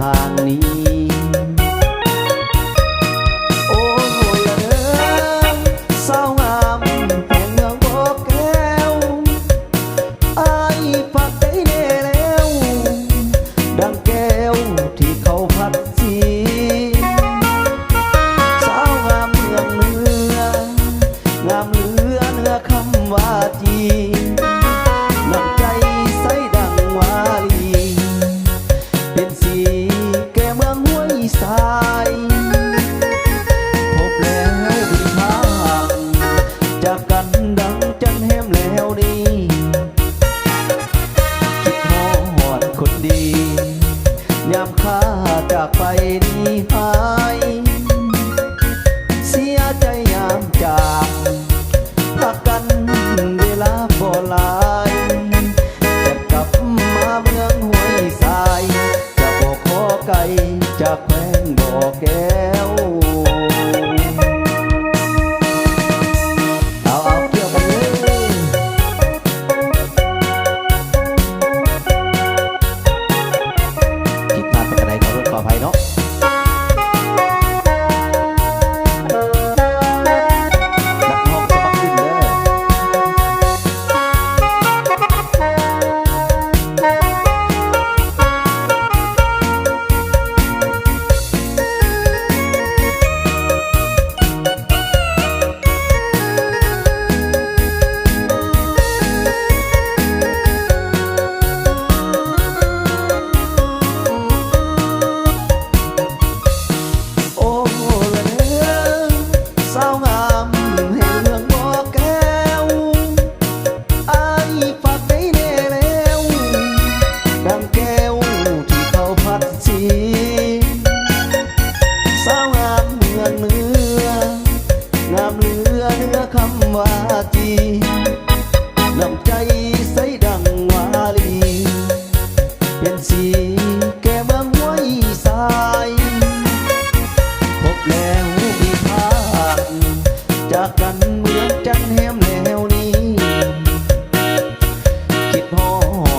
ห่างนี้ ดคนดี ยามข้าจากไปนี้หาย เสียใจยามจากรักกันเวลาบ่ลายจะกลับมาเมืองห้วยทราย จะบอกขอไกลจากแพงบ่อแก้ว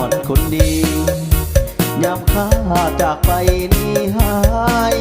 อนคนดียามข้าจากไปนี้หาย